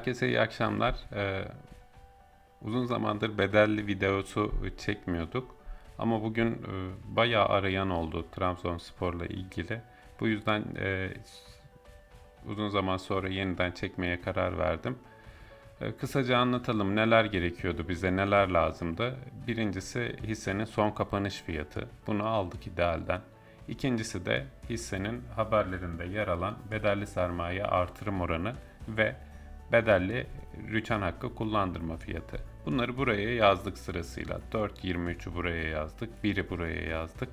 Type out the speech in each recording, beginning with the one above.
Herkese iyi akşamlar. Ee, uzun zamandır bedelli videosu çekmiyorduk. Ama bugün e, bayağı arayan oldu Trabzonspor'la ilgili. Bu yüzden e, uzun zaman sonra yeniden çekmeye karar verdim. E, kısaca anlatalım neler gerekiyordu bize, neler lazımdı. Birincisi hissenin son kapanış fiyatı. Bunu aldık idealden. İkincisi de hissenin haberlerinde yer alan bedelli sermaye artırım oranı ve bedelli rüçhan hakkı kullandırma fiyatı. Bunları buraya yazdık sırasıyla. 4.23'ü buraya yazdık, 1'i buraya yazdık.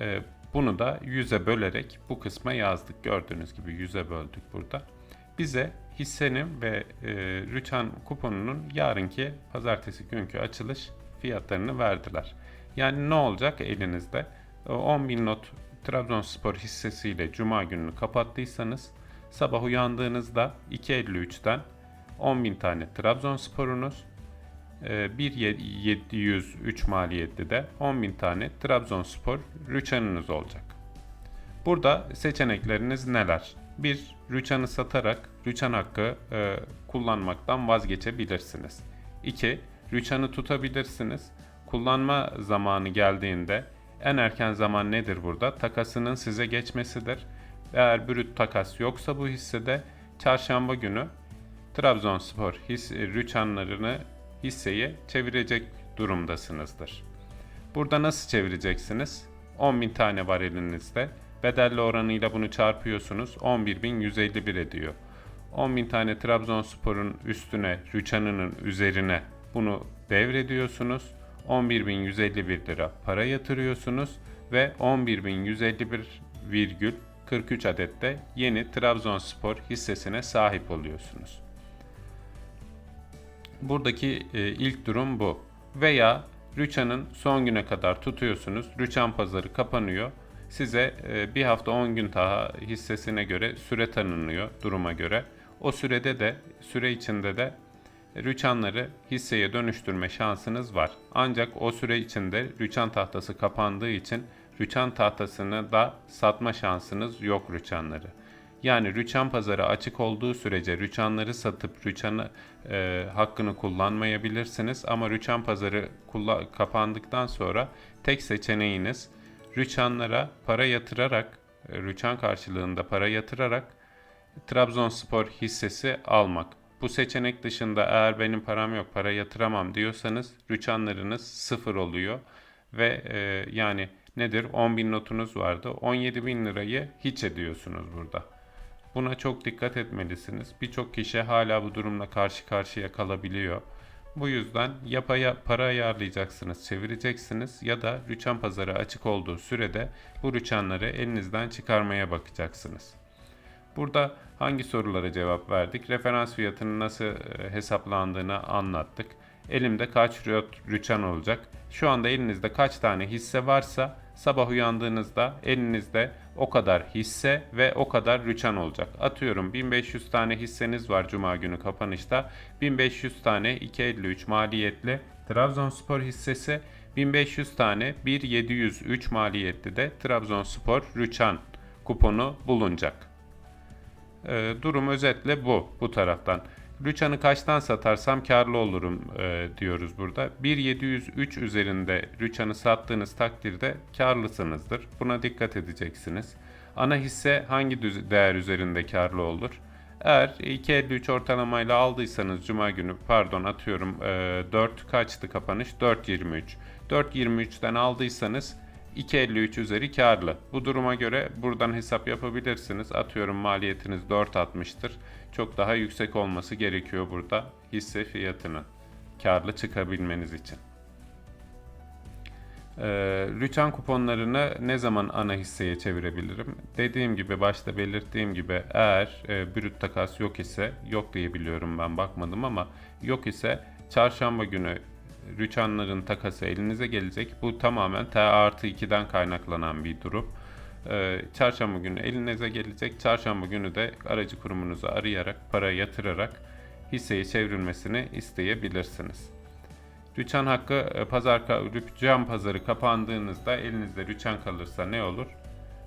Ee, bunu da 100'e bölerek bu kısma yazdık. Gördüğünüz gibi 100'e böldük burada. Bize hissenin ve e, rüçhan kuponunun yarınki pazartesi günkü açılış fiyatlarını verdiler. Yani ne olacak elinizde? 10.000 not Trabzonspor hissesiyle Cuma gününü kapattıysanız sabah uyandığınızda 2.53'ten 10.000 tane Trabzonspor'unuz, e, 1.703 maliyetli de 10.000 tane Trabzonspor rüçhanınız olacak. Burada seçenekleriniz neler? 1. Rüçhanı satarak rüçhan hakkı e, kullanmaktan vazgeçebilirsiniz. 2. Rüçhanı tutabilirsiniz. Kullanma zamanı geldiğinde en erken zaman nedir burada? Takasının size geçmesidir. Eğer brüt takas yoksa bu hissede çarşamba günü Trabzonspor his, rüçhanlarını hisseye çevirecek durumdasınızdır. Burada nasıl çevireceksiniz? 10.000 tane var elinizde. Bedelli oranıyla bunu çarpıyorsunuz. 11.151 ediyor. 10.000 tane Trabzonspor'un üstüne, rüçhanının üzerine bunu devrediyorsunuz. 11.151 lira para yatırıyorsunuz ve 11.151,43 adette yeni Trabzonspor hissesine sahip oluyorsunuz. Buradaki e, ilk durum bu. Veya Rüçhan'ın son güne kadar tutuyorsunuz. Rüçhan pazarı kapanıyor. Size e, bir hafta 10 gün daha hissesine göre süre tanınıyor duruma göre. O sürede de süre içinde de rüçhanları hisseye dönüştürme şansınız var. Ancak o süre içinde rüçhan tahtası kapandığı için rüçhan tahtasını da satma şansınız yok rüçhanları. Yani rüçhan pazarı açık olduğu sürece rüçhanları satıp rüçhanı e, hakkını kullanmayabilirsiniz. Ama rüçhan pazarı kapandıktan sonra tek seçeneğiniz rüçhanlara para yatırarak, e, rüçhan karşılığında para yatırarak Trabzonspor hissesi almak. Bu seçenek dışında eğer benim param yok para yatıramam diyorsanız rüçhanlarınız sıfır oluyor. Ve e, yani nedir 10 bin notunuz vardı 17 bin lirayı hiç ediyorsunuz burada. Buna çok dikkat etmelisiniz. Birçok kişi hala bu durumla karşı karşıya kalabiliyor. Bu yüzden ya paya, para ayarlayacaksınız, çevireceksiniz ya da rüçhan pazarı açık olduğu sürede bu rüçhanları elinizden çıkarmaya bakacaksınız. Burada hangi sorulara cevap verdik? Referans fiyatının nasıl e, hesaplandığını anlattık. Elimde kaç rüçhan olacak? Şu anda elinizde kaç tane hisse varsa sabah uyandığınızda elinizde o kadar hisse ve o kadar rüçhan olacak. Atıyorum 1500 tane hisseniz var cuma günü kapanışta. 1500 tane 253 maliyetli Trabzonspor hissesi 1500 tane 1703 maliyetli de Trabzonspor rüçhan kuponu bulunacak. E, durum özetle bu bu taraftan. Rüçhan'ı kaçtan satarsam karlı olurum e, diyoruz burada. 1.703 üzerinde Rüçhan'ı sattığınız takdirde karlısınızdır. Buna dikkat edeceksiniz. Ana hisse hangi değer üzerinde karlı olur? Eğer 2.53 ortalamayla aldıysanız Cuma günü pardon atıyorum e, 4 kaçtı kapanış? 4.23. 4.23'ten aldıysanız 2.53 üzeri karlı. Bu duruma göre buradan hesap yapabilirsiniz. Atıyorum maliyetiniz 4.60'tır. Çok daha yüksek olması gerekiyor burada hisse fiyatının karlı çıkabilmeniz için. Ee, rüçhan kuponlarını ne zaman ana hisseye çevirebilirim? Dediğim gibi başta belirttiğim gibi eğer e, brüt takas yok ise yok diye biliyorum ben bakmadım ama yok ise çarşamba günü rüçhanların takası elinize gelecek. Bu tamamen T artı 2'den kaynaklanan bir durum. Ee, çarşamba günü elinize gelecek. Çarşamba günü de aracı kurumunuzu arayarak, para yatırarak hisseyi çevrilmesini isteyebilirsiniz. Rüçhan hakkı e, pazar rüçhan pazarı kapandığınızda elinizde rüçhan kalırsa ne olur?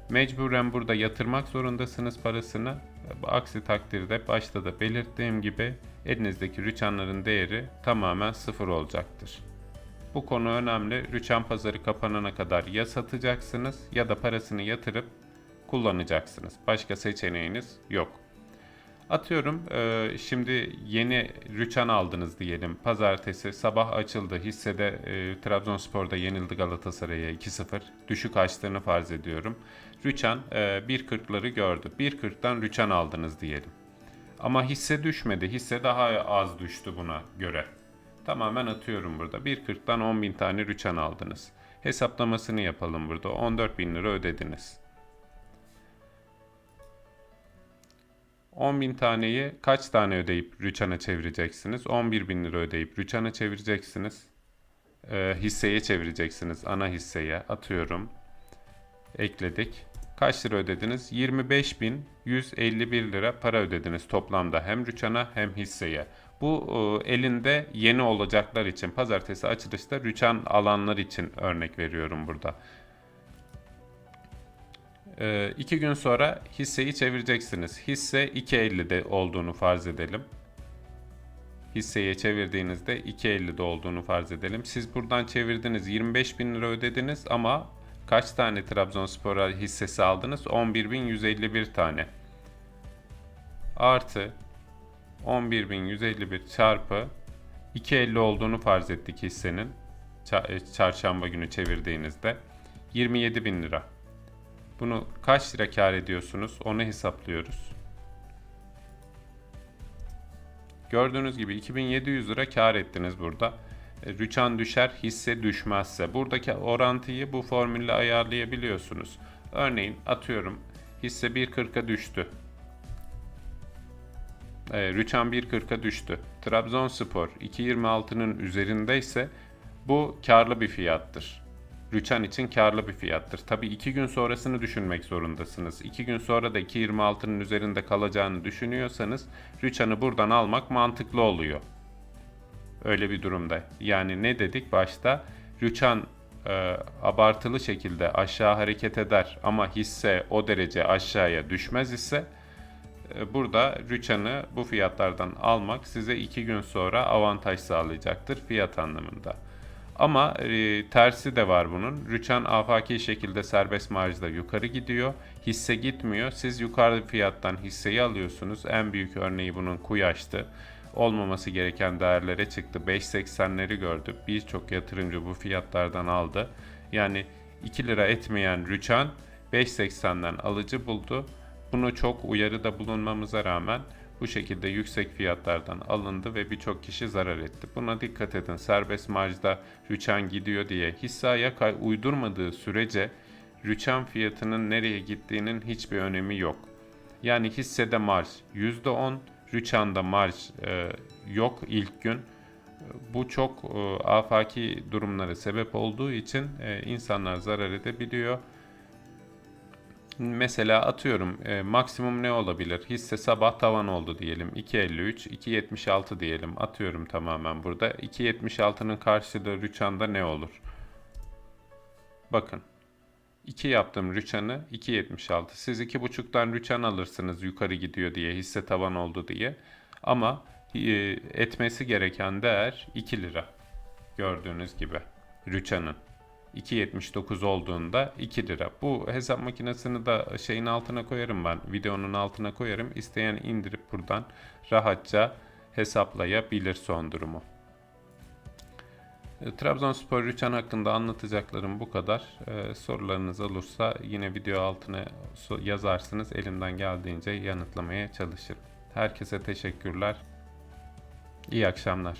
Mecburen burada yatırmak zorundasınız parasını. Aksi takdirde başta da belirttiğim gibi elinizdeki rüçhanların değeri tamamen sıfır olacaktır. Bu konu önemli. Rüçhan pazarı kapanana kadar ya satacaksınız ya da parasını yatırıp kullanacaksınız. Başka seçeneğiniz yok. Atıyorum e, şimdi yeni rüçhan aldınız diyelim. Pazartesi sabah açıldı. Hissede e, Trabzonspor'da yenildi Galatasaray'a 2-0. Düşük açtığını farz ediyorum. Rüçhan e, 1.40'ları gördü. 1.40'dan rüçhan aldınız diyelim. Ama hisse düşmedi. Hisse daha az düştü buna göre. Tamamen atıyorum burada. 1.40'dan 10.000 tane rüçhan aldınız. Hesaplamasını yapalım burada. 14.000 lira ödediniz. 10.000 taneyi kaç tane ödeyip rüçhana çevireceksiniz? 11.000 lira ödeyip rüçhana çevireceksiniz. Ee, hisseye çevireceksiniz. Ana hisseye atıyorum. Ekledik. Kaç lira ödediniz? 25.151 lira para ödediniz toplamda hem rüçhana hem hisseye. Bu e, elinde yeni olacaklar için pazartesi açılışta rüçhan alanlar için örnek veriyorum burada. Ee, iki gün sonra hisseyi çevireceksiniz. Hisse 2.50'de olduğunu farz edelim. Hisseye çevirdiğinizde 2.50'de olduğunu farz edelim. Siz buradan çevirdiniz 25 bin lira ödediniz ama kaç tane Trabzonspor hissesi aldınız? 11.151 tane. Artı 11.151 çarpı 2.50 olduğunu farz ettik hissenin. Ça- Çarşamba günü çevirdiğinizde 27 bin lira. Bunu kaç lira kar ediyorsunuz? Onu hesaplıyoruz. Gördüğünüz gibi 2700 lira kar ettiniz burada. E, Rüçhan düşer, hisse düşmezse. Buradaki orantıyı bu formülle ayarlayabiliyorsunuz. Örneğin atıyorum hisse 1.40'a düştü. E, Rüçhan 1.40'a düştü. Trabzonspor 2.26'nın üzerindeyse bu karlı bir fiyattır. Rüçhan için karlı bir fiyattır. Tabi 2 gün sonrasını düşünmek zorundasınız. 2 gün sonra da 2.26'nın üzerinde kalacağını düşünüyorsanız Rüçhan'ı buradan almak mantıklı oluyor. Öyle bir durumda. Yani ne dedik başta? Rüçhan e, abartılı şekilde aşağı hareket eder ama hisse o derece aşağıya düşmez ise e, burada Rüçhan'ı bu fiyatlardan almak size 2 gün sonra avantaj sağlayacaktır fiyat anlamında. Ama e, tersi de var bunun. Rüçhan afaki şekilde serbest marjda yukarı gidiyor. Hisse gitmiyor. Siz yukarı fiyattan hisseyi alıyorsunuz. En büyük örneği bunun Kuyaş'tı. Olmaması gereken değerlere çıktı. 5.80'leri gördü. Birçok yatırımcı bu fiyatlardan aldı. Yani 2 lira etmeyen Rüçhan 5.80'den alıcı buldu. Bunu çok uyarıda bulunmamıza rağmen bu şekilde yüksek fiyatlardan alındı ve birçok kişi zarar etti. Buna dikkat edin. Serbest marjda rüçhan gidiyor diye hisse yakay uydurmadığı sürece rüçhan fiyatının nereye gittiğinin hiçbir önemi yok. Yani hissede marj %10, rüçhanda marj e, yok ilk gün. Bu çok e, afaki durumlara sebep olduğu için e, insanlar zarar edebiliyor. Mesela atıyorum e, maksimum ne olabilir? Hisse sabah tavan oldu diyelim. 2.53, 2.76 diyelim. Atıyorum tamamen burada. 2.76'nın karşılığı rüçhanda ne olur? Bakın. 2 yaptım rüçhanı 2.76. Siz 2.5'tan rüçhan alırsınız yukarı gidiyor diye hisse tavan oldu diye. Ama e, etmesi gereken değer 2 lira. Gördüğünüz gibi rüçhanın. 2.79 olduğunda 2 lira. Bu hesap makinesini de şeyin altına koyarım ben. Videonun altına koyarım. İsteyen indirip buradan rahatça hesaplayabilir son durumu. E, Trabzonspor Rüçhan hakkında anlatacaklarım bu kadar. Ee, sorularınız olursa yine video altına yazarsınız. Elimden geldiğince yanıtlamaya çalışırım. Herkese teşekkürler. İyi akşamlar.